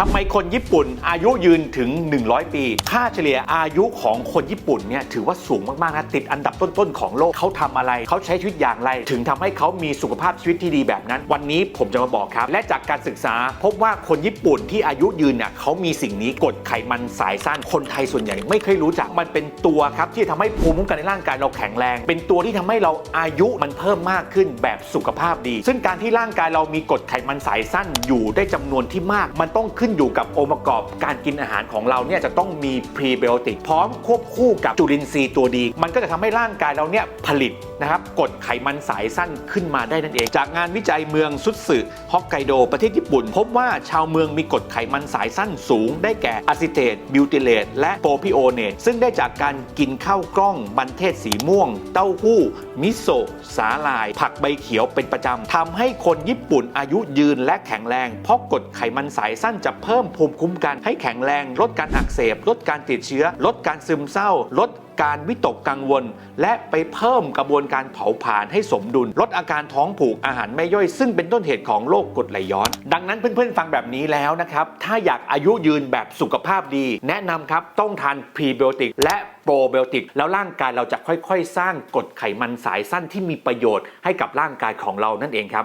ทำไมคนญี่ปุ่นอายุยืนถึง 100 ปี ค่าเฉลี่ยอายุของคนญี่ปุ่นเนี่ยถือว่าสูงมาก ๆ นะ ติดอันดับต้น ๆ ของโลกเขาทำอะไร เขาใช้ชีวิตอย่างไร ถึงทำให้เขามีสุขภาพชีวิตที่ดีแบบนั้น วันนี้ผมจะมาบอกครับ และจากการศึกษา พบว่าคนญี่ปุ่นที่อายุยืนเนี่ยเขามีสิ่งนี้กรดไขมันสายสั้นคนไทยส่วนใหญ่ไม่เคยรู้จักมันเป็นตัวครับที่ทำให้ภูมิคุ้มกันในร่างกายเราแข็งแรง เป็นตัวที่ทำให้เราอายุมันเพิ่มมากขึ้นแบบสุขภาพดี ซึ่งการที่ร่างกายเรามีกรดไขมันสายสั้นอยู่ได้จำนวนที่มากมันต้องขึ้นึ้นอยู่กับองค์ประกอบการกินอาหารของเราเนี่ยจะต้องมีพรีไบโอติกพร้อมควบคู่กับจุลินทรีย์ตัวดี มันก็จะทำให้ร่างกายเราเนี่ยผลิตนะครับกดไขมันสายสั้นขึ้นมาได้นั่นเอง จากงานวิจัยเมืองซุตสึฮอกไกโดประเทศญี่ปุ่น พบว่าชาวเมืองมีกรดไขมันสายสั้นสูง ได้แก่อะซิเทตบิวติเลตและโปรพิโอเนตซึ่งได้จากการกินข้าวกล้องบันเทศสีม่วง เต้าหู้ มิโซะสาหร่าย ผักใบเขียวเป็นประจำทำให้คนญี่ปุ่นอายุยืนและแข็งแรง เพราะกรดไขมันสายสั้นจะเพิ่มภูมิคุ้มกันให้แข็งแรง ลดการอักเสบ ลดการติดเชื้อ ลดการซึมเศร้า ลด การวิตกกังวล และไปเพิ่มกระบวนการเผาผลาญให้สมดุล ลดอาการท้องผูกอาหารไม่ย่อย ซึ่งเป็นต้นเหตุของโรคกรดไหลย้อน ดังนั้นเพื่อนๆฟังแบบนี้แล้วนะครับ ถ้าอยากอายุยืนแบบสุขภาพดี แนะนำครับต้องทานพรีไบโอติกและโปรไบโอติกแล้วร่างกายเราจะค่อยๆ สร้างกรดไขมันสายสั้นที่มีประโยชน์ให้กับร่างกายของเรานั่นเองครับ